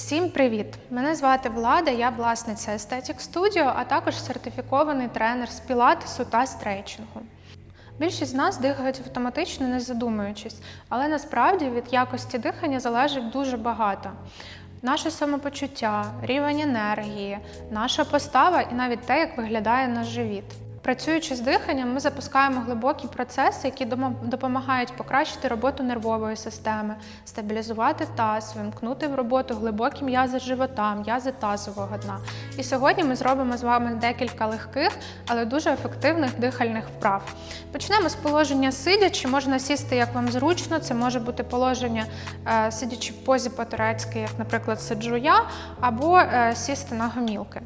Всім привіт! Мене звати Влада, я власниця Aesthetic Studio, а також сертифікований тренер з пілатесу та стрейчингу. Більшість з нас дихають автоматично, не задумуючись, але насправді від якості дихання залежить дуже багато. Наше самопочуття, рівень енергії, наша постава і навіть те, як виглядає наш живіт. Працюючи з диханням, ми запускаємо глибокі процеси, які допомагають покращити роботу нервової системи, стабілізувати таз, вимкнути в роботу глибокі м'язи живота, м'язи тазового дна. І сьогодні ми зробимо з вами декілька легких, але дуже ефективних дихальних вправ. Почнемо з положення сидячи. Можна сісти як вам зручно. Це може бути положення е, сидячи в позі по-турецьки, як, наприклад, сиджу я, або е, сісти на гомілки.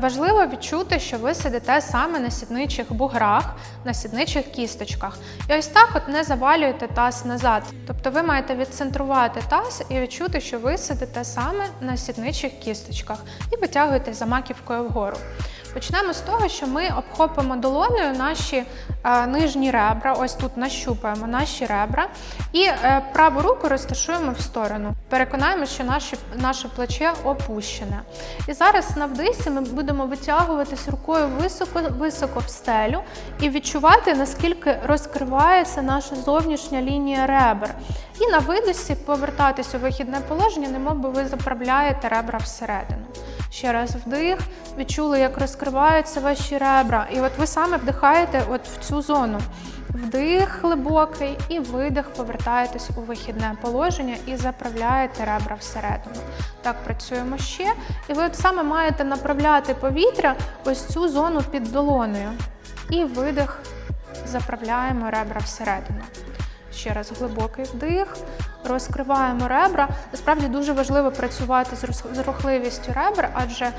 Важливо відчути, що ви сидите саме на сідничих буграх, на сідничих кісточках. І ось так от не завалюєте таз назад. Тобто ви маєте відцентрувати таз і відчути, що ви сидите саме на сідничих кісточках і витягуєте за маківкою вгору. Почнемо з того, що ми обхопимо долоною наші е, нижні ребра, ось тут нащупаємо наші ребра, і е, праву руку розташуємо в сторону. Переконаємо, що наші, наше плече опущене. І зараз на вдисі ми будемо витягуватись рукою високо, високо в стелю і відчувати, наскільки розкривається наша зовнішня лінія ребер. І на видисі повертатись у вихідне положення, немов би ви заправляєте ребра всередину. Ще раз вдих, відчули, як розкриваються ваші ребра. І от ви саме вдихаєте от в цю зону. Вдих глибокий і видих, повертаєтесь у вихідне положення і заправляєте ребра всередину. Так працюємо ще. І ви от саме маєте направляти повітря ось цю зону під долоною. І видих, заправляємо ребра всередину. Ще раз глибокий вдих, розкриваємо ребра. Насправді дуже важливо працювати з рухливістю ребер, адже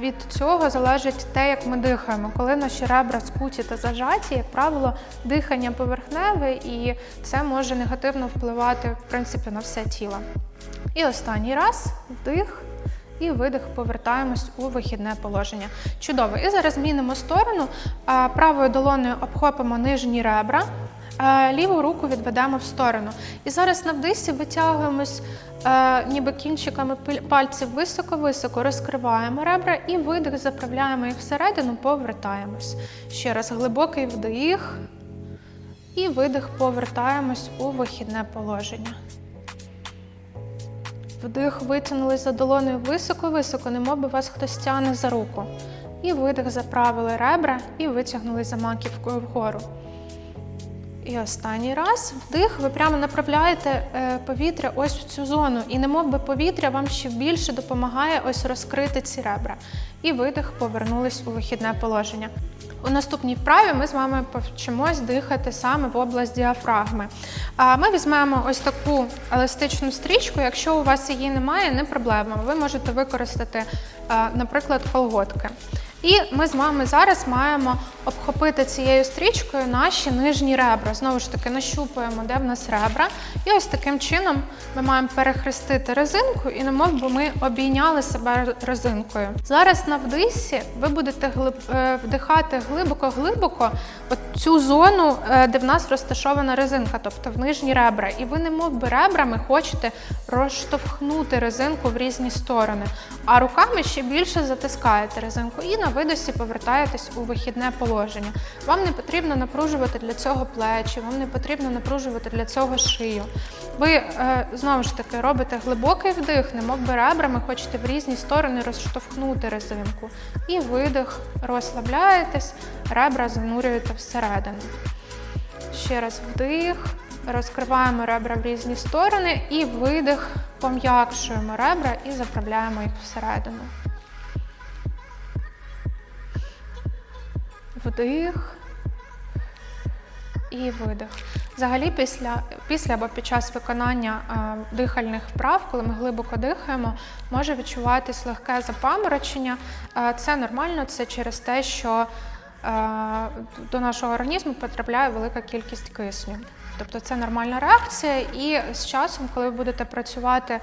від цього залежить те, як ми дихаємо. Коли наші ребра скуті та зажаті, як правило, дихання поверхневе, і це може негативно впливати в принципі на все тіло. І останній раз вдих. І видих, повертаємось у вихідне положення. Чудово. І зараз змінимо сторону. Правою долоною обхопимо нижні ребра, ліву руку відведемо в сторону. І зараз на вдисі витягуємось е, ніби кінчиками пальців високо-високо, розкриваємо ребра і видих, заправляємо їх всередину, повертаємось. Ще раз глибокий вдих. І видих, повертаємось у вихідне положення. Вдих витягнули за долоною високо-високо, немов би вас хтось тягне за руку. І видих заправили ребра і витягнули за маківкою вгору. І останній раз вдих, ви прямо направляєте е, повітря ось в цю зону. І немов би повітря вам ще більше допомагає ось розкрити ці ребра. І видих, повернулись у вихідне положення. У наступній вправі ми з вами повчимось дихати саме в область діафрагми. Ми візьмемо ось таку еластичну стрічку. Якщо у вас її немає, не проблема. Ви можете використати, наприклад, колготки. І ми з вами зараз маємо обхопити цією стрічкою наші нижні ребра. Знову ж таки, нащупуємо, де в нас ребра. І ось таким чином ми маємо перехрестити резинку, і немов би ми обійняли себе резинкою. Зараз на вдисі ви будете е, вдихати глибоко-глибоко цю зону, е, де в нас розташована резинка, тобто в нижні ребра. І ви немов би ребрами хочете розштовхнути резинку в різні сторони, а руками ще більше затискаєте резинку і на видосі повертаєтесь у вихідне положення. Вам не потрібно напружувати для цього плечі, вам не потрібно напружувати для цього шию. Ви е, знову ж таки робите глибокий вдих, немов би ребрами хочете в різні сторони розштовхнути резинку. І видих, розслабляєтесь, ребра занурюєте всередину. Ще раз вдих, розкриваємо ребра в різні сторони і видих, пом'якшуємо ребра і заправляємо їх всередину. Вдих і видих. Взагалі, після, після або під час виконання е, дихальних вправ, коли ми глибоко дихаємо, може відчуватись легке запаморочення. Е, це нормально, це через те, що е, до нашого організму потрапляє велика кількість кисню. Тобто це нормальна реакція, і з часом, коли ви будете працювати е,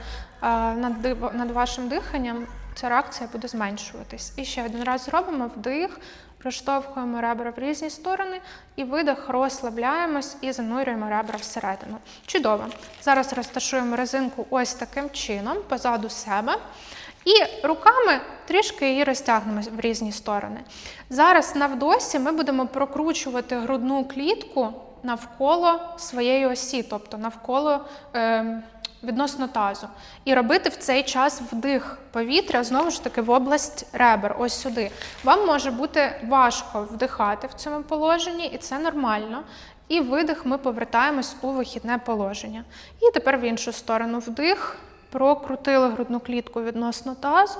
над, над вашим диханням, ця реакція буде зменшуватись. І ще один раз зробимо вдих, Розштовхуємо ребра в різні сторони і видих, розслабляємось і занурюємо ребра всередину. Чудово. Зараз розташуємо резинку ось таким чином, позаду себе. І руками трішки її розтягнемо в різні сторони. Зараз на вдосі ми будемо прокручувати грудну клітку навколо своєї осі, тобто навколо е, відносно тазу. І робити в цей час вдих повітря знову ж таки в область ребер, ось сюди. Вам може бути важко вдихати в цьому положенні, і це нормально. І видих ми повертаємось у вихідне положення. І тепер в іншу сторону вдих, прокрутили грудну клітку відносно тазу.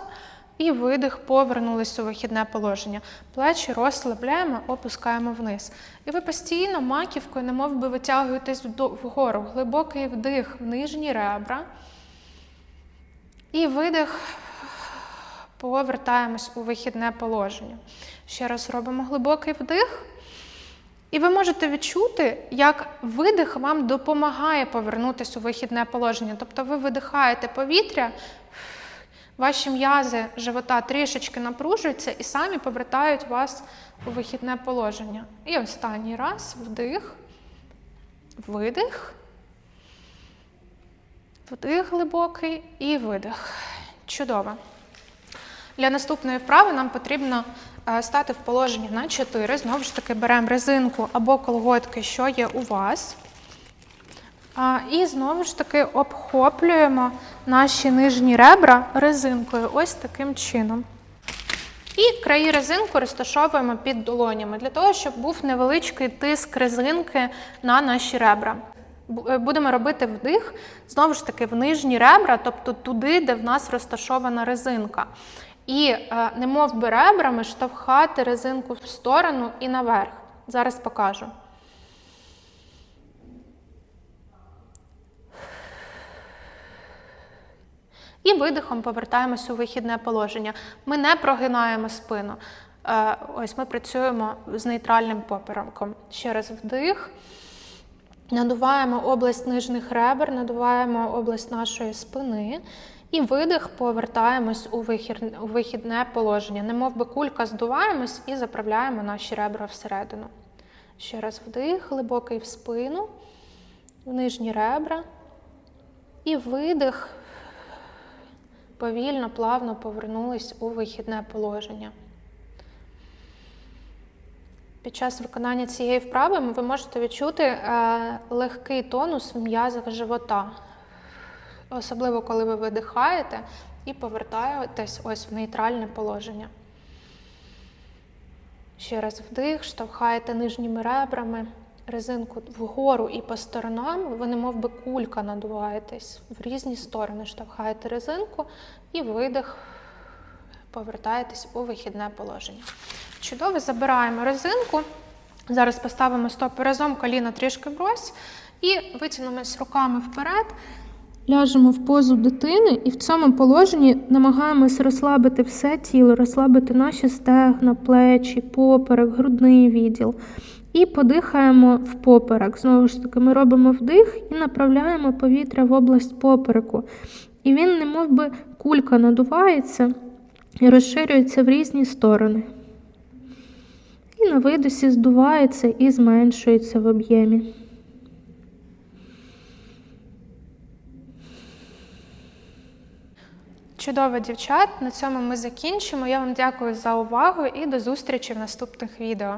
І видих, повернулись у вихідне положення. Плечі розслабляємо, опускаємо вниз. І ви постійно маківкою, немов би витягуєтесь вгору. Глибокий вдих в нижні ребра. І видих, повертаємось у вихідне положення. Ще раз робимо глибокий вдих. І ви можете відчути, як видих вам допомагає повернутися у вихідне положення. Тобто ви видихаєте повітря, ваші м'язи живота трішечки напружуються і самі повертають вас у вихідне положення. І останній раз вдих, видих, вдих глибокий і видих. Чудово. Для наступної вправи нам потрібно е, стати в положенні на 4. Знову ж таки, беремо резинку або колготки, що є у вас. І знову ж таки обхоплюємо наші нижні ребра резинкою, ось таким чином. І краї резинку розташовуємо під долонями, для того, щоб був невеличкий тиск резинки на наші ребра. Е, будемо робити вдих, знову ж таки, в нижні ребра, тобто туди, де в нас розташована резинка. І е, немов би ребрами штовхати резинку в сторону і наверх. Зараз покажу. І видихом повертаємося у вихідне положення. Ми не прогинаємо спину. Е, ось ми працюємо з нейтральним поперемком. Ще раз вдих. Надуваємо область нижніх ребер, надуваємо область нашої спини. І видих, повертаємось у вихідне положення. Немов би кулька здуваємось і заправляємо наші ребра всередину. Ще раз вдих, глибокий в спину, в нижні ребра. І видих, повільно, плавно повернулись у вихідне положення. Під час виконання цієї вправи ви можете відчути е, легкий тонус в м'язах живота, особливо коли ви видихаєте і повертаєтесь ось в нейтральне положення. Ще раз вдих, штовхаєте нижніми ребрами резинку вгору і по сторонам, ви не мов би кулька надуваєтесь в різні сторони, штовхаєте резинку і видих, повертаєтесь у вихідне положення. Чудово, забираємо резинку. Зараз поставимо стопи разом, коліна трішки брось, і витягнемось руками вперед. Ляжемо в позу дитини і в цьому положенні намагаємось розслабити все тіло, розслабити наші стегна, плечі, поперек, грудний відділ. І подихаємо в поперек. Знову ж таки, ми робимо вдих і направляємо повітря в область попереку. І він, немов би кулька надувається і розширюється в різні сторони. І на видосі здувається і зменшується в об'ємі. Чудово, дівчат! На цьому ми закінчимо. Я вам дякую за увагу і до зустрічі в наступних відео.